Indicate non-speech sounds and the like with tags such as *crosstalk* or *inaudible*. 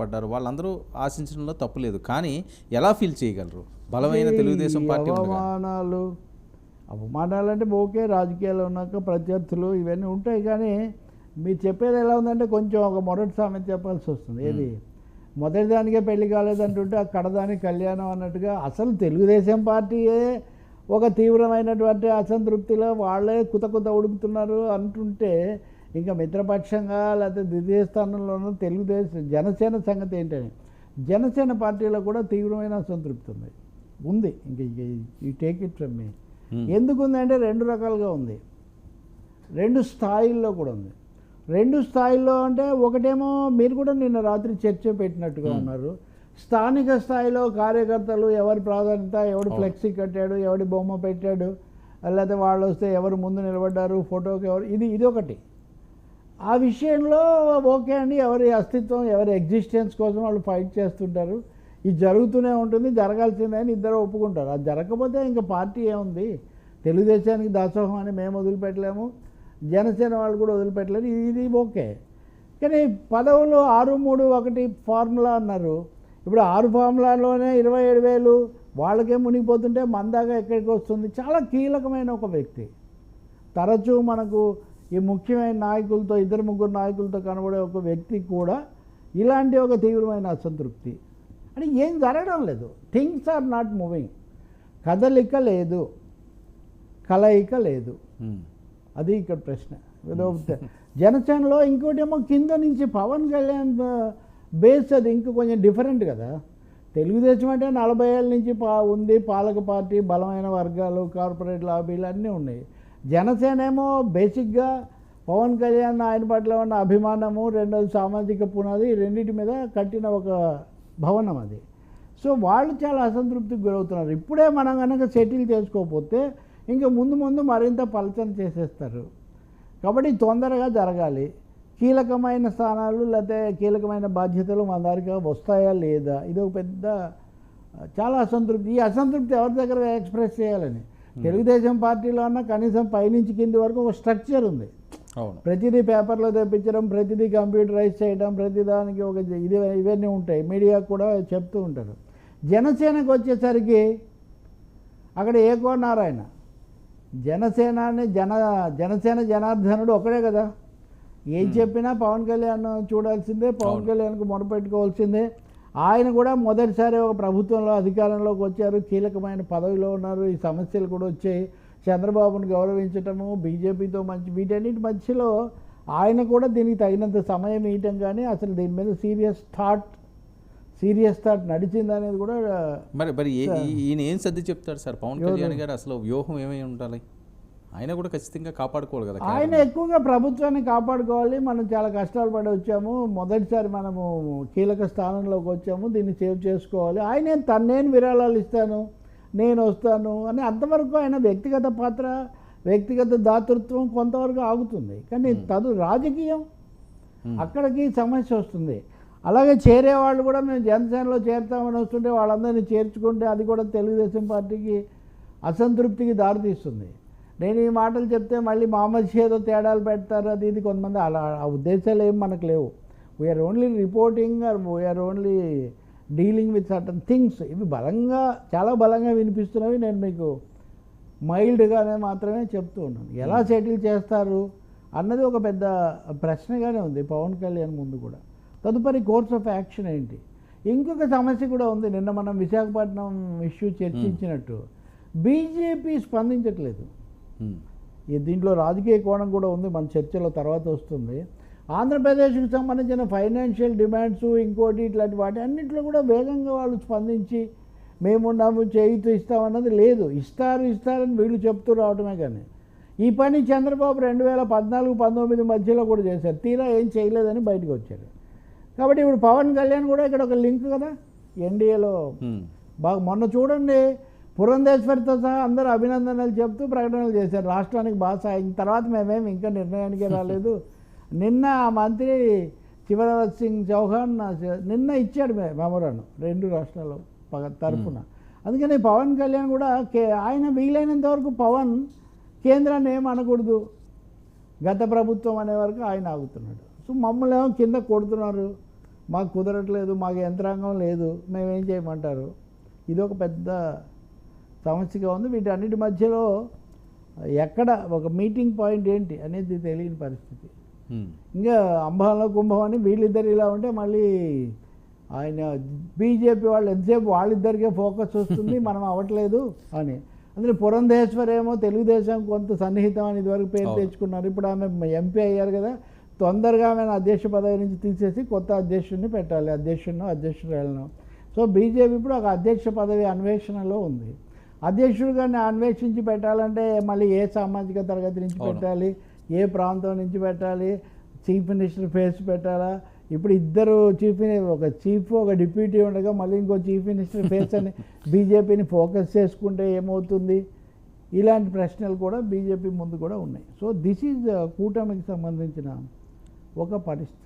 పడ్డారు. వాళ్ళందరూ ఆశించడంలో తప్పు లేదు. కానీ ఎలా ఫీల్ చేయగలరు? బలమైన తెలుగుదేశం పార్టీ అవమానాలు అవమానాలు అంటే ఓకే రాజకీయాలు ఉన్నాక ప్రత్యర్థులు ఇవన్నీ ఉంటాయి. కానీ మీరు చెప్పేది ఎలా ఉందంటే కొంచెం ఒక మొదటి సామెత చెప్పాల్సి వస్తుంది. ఏది? మొదటి దానికే పెళ్ళి కాలేదంటుంటే ఆ కడదానికి కళ్యాణం అన్నట్టుగా అసలు తెలుగుదేశం పార్టీయే ఒక తీవ్రమైనటువంటి అసంతృప్తిలో వాళ్ళే కుత కుత ఉడుకుతున్నారు అంటుంటే ఇంకా మిత్రపక్షంగా లేకపోతే ద్వితీయ స్థానంలోనూ తెలుగుదేశం జనసేన సంగతి ఏంటని? జనసేన పార్టీలో కూడా తీవ్రమైన అసంతృప్తి ఉంది. ఉంది. ఇంక ఈ take it from me Hmm. ఎందుకు ఉందంటే రెండు రకాలుగా ఉంది. రెండు స్థాయిల్లో కూడా ఉంది. రెండు స్థాయిల్లో అంటే ఒకటేమో మీరు కూడా నిన్న రాత్రి చర్చ పెట్టినట్టుగా ఉన్నారు. స్థానిక స్థాయిలో కార్యకర్తలు ఎవరి ప్రాధాన్యత ఎవడు. ఫ్లెక్సీ కట్టాడు ఎవడి బొమ్మ పెట్టాడు లేకపోతే వాళ్ళు వస్తే ఎవరు ముందు నిలబడ్డారు ఫోటోకి ఎవరు ఇది ఇది ఒకటి. ఆ విషయంలో ఓకే అండి ఎవరి అస్తిత్వం ఎవరి ఎగ్జిస్టెన్స్ కోసం వాళ్ళు ఫైట్ చేస్తుంటారు. ఇది జరుగుతూనే ఉంటుంది జరగాల్సిందే అని ఇద్దరు ఒప్పుకుంటారు. అది జరగకపోతే ఇంకా పార్టీ ఏముంది? తెలుగుదేశానికి దాసోహం అని మేము వదిలిపెట్టలేము జనసేన వాళ్ళు కూడా వదిలిపెట్టలేరు ఇది ఓకే. కానీ పదవులు ఆరు మూడు ఒకటి ఫార్ములా అన్నారు. ఇప్పుడు ఆరు ఫార్ములాలోనే ఇరవై ఏడు వేలు వాళ్ళకే మునిగిపోతుంటే మందాగా ఎక్కడికి వస్తుంది? చాలా కీలకమైన ఒక వ్యక్తి. తరచూ మనకు ఈ ముఖ్యమైన నాయకులతో ఇద్దరు ముగ్గురు నాయకులతో కనబడే ఒక వ్యక్తి కూడా ఇలాంటి ఒక తీవ్రమైన అసంతృప్తి. అంటే ఏం జరగడం లేదు. Things are not moving. కదలిక లేదు. కలయిక లేదు. అది ఇక్కడ ప్రశ్న. జనసేనలో ఇంకోటేమో కింద నుంచి పవన్ కళ్యాణ్ బేస్ అది ఇంకో కొంచెం డిఫరెంట్ కదా. తెలుగుదేశం అంటే నలభై ఏళ్ళ నుంచి పా ఉంది. పాలక పార్టీ బలమైన వర్గాలు కార్పొరేట్ లాబీలు అన్నీ ఉన్నాయి. జనసేన ఏమో బేసిక్గా పవన్ కళ్యాణ్ ఆయన పట్ల ఉన్న అభిమానము రెండోది సామాజిక పునాది రెండింటి మీద కట్టిన ఒక భవనం అది. సో వాళ్ళు చాలా అసంతృప్తికి గురవుతున్నారు. ఇప్పుడే మనం కనుక సెటిల్ చేసుకోకపోతే ఇంకా ముందు ముందు మరింత పలచన చేసేస్తారు. కాబట్టి తొందరగా జరగాలి. కీలకమైన స్థానాలు లేకపోతే కీలకమైన బాధ్యతలు మన దగ్గర వస్తాయా లేదా? ఇది ఒక పెద్ద చాలా అసంతృప్తి. ఈ అసంతృప్తి ఎవరి దగ్గర ఎక్స్ప్రెస్ చేయాలని? తెలుగుదేశం పార్టీలో అన్న కనీసం పైనుంచి కింది వరకు ఒక స్ట్రక్చర్ ఉంది. అవును. ప్రతిదీ పేపర్లో తెప్పించడం ప్రతిదీ కంప్యూటరైజ్ చేయడం ప్రతిదానికి ఒక ఇది ఇవన్నీ ఉంటాయి. మీడియా కూడా చెప్తూ ఉంటారు. జనసేనకు వచ్చేసరికి అక్కడ ఏకో నారాయణ? జనసేనాన్ని జన జనసేన జనార్దనుడు ఒకడే కదా. ఏం చెప్పినా పవన్ కళ్యాణ్ చూడాల్సిందే పవన్. కళ్యాణ్కు మొదలుపెట్టుకోవాల్సిందే ఆయన కూడా మొదటిసారి ఒక ప్రభుత్వంలో అధికారంలోకి వచ్చారు. కీలకమైన పదవిలో ఉన్నారు. ఈ సమస్యలు కూడా వచ్చాయి. చంద్రబాబును గౌరవించటము బీజేపీతో మంచి వీటన్నిటి మధ్యలో ఆయన కూడా దీనికి తగినంత సమయం ఇవ్వటం కానీ అసలు దీని మీద సీరియస్ థాట్ సీరియస్ థాట్ నడిచింది అనేది కూడా మరి మరి ఈయన ఏం సర్ది చెప్తారు సార్? పవన్? కళ్యాణ్ గారు అసలు వ్యూహం ఏమై ఉండాలి? ఆయన కూడా ఖచ్చితంగా కాపాడుకోవాలి కదా ఆయన. ఎక్కువగా ప్రభుత్వాన్ని కాపాడుకోవాలి. మనం చాలా కష్టాలు పడి వచ్చాము. మొదటిసారి మనము కీలక స్థానంలోకి వచ్చాము. దీన్ని సేవ్ చేసుకోవాలి. ఆయన తన్నేను విరాళాలు ఇస్తాను నేను వస్తాను అని అంతవరకు ఆయన వ్యక్తిగత పాత్ర వ్యక్తిగత దాతృత్వం కొంతవరకు ఆగుతుంది. కానీ తదు రాజకీయం. అక్కడికి సమస్య వస్తుంది. అలాగే చేరే వాళ్ళు కూడా మేము జనసేనలో చేరుతామని వస్తుంటే వాళ్ళందరినీ చేర్చుకుంటే అది కూడా తెలుగుదేశం పార్టీకి అసంతృప్తికి దారితీస్తుంది. నేను ఈ మాటలు చెప్తే మళ్ళీ మా మధ్య ఏదో తేడాలు పెడతారు అది ఇది కొంతమంది. అలా ఆ ఉద్దేశాలు ఏం మనకు లేవు. We are only reporting or we are only dealing with certain things ఇవి బలంగా చాలా బలంగా వినిపిస్తున్నవి నేను మీకు మైల్డ్గానే మాత్రమే చెప్తూ ఉన్నాను. ఎలా సెటిల్ చేస్తారు అన్నది ఒక పెద్ద ప్రశ్నగానే ఉంది పవన్ కళ్యాణ్ ముందు కూడా. తదుపరి కోర్స్ ఆఫ్ యాక్షన్ ఏంటి? ఇంకొక సమస్య కూడా ఉంది. నిన్న మనం విశాఖపట్నం ఇష్యూ చర్చించినట్టు. బీజేపీ స్పందించట్లేదు. దీంట్లో రాజకీయ కోణం కూడా ఉంది మన చర్చలో తర్వాత వస్తుంది. ఆంధ్రప్రదేశ్కి సంబంధించిన ఫైనాన్షియల్ డిమాండ్స్ ఇంకోటి ఇట్లాంటి వాటి అన్నింటిలో కూడా వేగంగా వాళ్ళు స్పందించి మేమున్నాము చేయితూ ఇస్తామన్నది లేదు. ఇస్తారు ఇస్తారని వీళ్ళు చెప్తూ రావటమే కానీ. ఈ పని చంద్రబాబు రెండు వేల పద్నాలుగు పంతొమ్మిది మధ్యలో కూడా చేశారు. తీరా ఏం చేయలేదని బయటకు వచ్చారు. కాబట్టి ఇప్పుడు పవన్ కళ్యాణ్ కూడా ఇక్కడ ఒక లింక్ కదా? ఎన్డీఏలో. బాగా మొన్న చూడండి పురంధేశ్వరితో సహా అందరూ అభినందనలు చెప్తూ ప్రకటనలు చేశారు. రాష్ట్రానికి బాగా సాయం. తర్వాత మేమేం ఇంకా నిర్ణయానికే రాలేదు. *laughs* నిన్న ఆ మంత్రి శివరాజ్ సింగ్ చౌహాన్ నిన్న ఇచ్చాడు మే మెమోరాను రెండు రాష్ట్రాల పగ తరఫున అందుకని పవన్ కళ్యాణ్ కూడా కే ఆయన వీలైనంత వరకు పవన్ కేంద్రాన్ని ఏం అనకూడదు. గత ప్రభుత్వం అనే వరకు ఆయన ఆగుతున్నాడు. సో మమ్మల్ని ఏమో కింద కొడుతున్నారు. మాకు కుదరట్లేదు మాకు యంత్రాంగం లేదు. మేమేం చేయమంటారు? ఇది ఒక పెద్ద సమస్యగా ఉంది. వీటన్నిటి మధ్యలో ఎక్కడ ఒక మీటింగ్ పాయింట్ ఏంటి అనేది తెలియని పరిస్థితి. ఇంకా అంబాలో కుంభం అని వీళ్ళిద్దరు ఇలా ఉంటే మళ్ళీ ఆయన బీజేపీ వాళ్ళు ఎంతసేపు వాళ్ళిద్దరికే ఫోకస్ వస్తుంది మనం అవ్వట్లేదు అని. అందులో పురంధేశ్వర్ ఏమో తెలుగుదేశం కొంత సన్నిహితం అని ఇదివరకు పేరు. తెచ్చుకున్నారు. ఇప్పుడు ఆమె ఎంపీ అయ్యారు కదా. తొందరగా ఆమెను అధ్యక్ష పదవి నుంచి తీసేసి కొత్త అధ్యక్షుడిని పెట్టాలి. అధ్యక్షుడినో అధ్యక్షురాలను. సో బీజేపీ ఇప్పుడు ఒక అధ్యక్ష పదవి అన్వేషణలో ఉంది. అధ్యక్షుడు గారిని అన్వేషించి పెట్టాలంటే మళ్ళీ ఏ సామాజిక తరగతి నుంచి. పెట్టాలి? ఏ ప్రాంతం నుంచి పెట్టాలి? చీఫ్ మినిస్టర్ ఫేస్ పెట్టాలా? ఇప్పుడు ఇద్దరు చీఫ్ ఒక చీఫ్ ఒక డిప్యూటీ ఉండగా మళ్ళీ ఇంకో చీఫ్ మినిస్టర్ ఫేస్ అని *laughs* బీజేపీని ఫోకస్ చేసుకుంటే ఏమవుతుంది? ఇలాంటి ప్రశ్నలు కూడా బీజేపీ ముందు కూడా ఉన్నాయి. సో దిస్ ఈజ్ కూటమికి సంబంధించిన ఒక పరిస్థితి.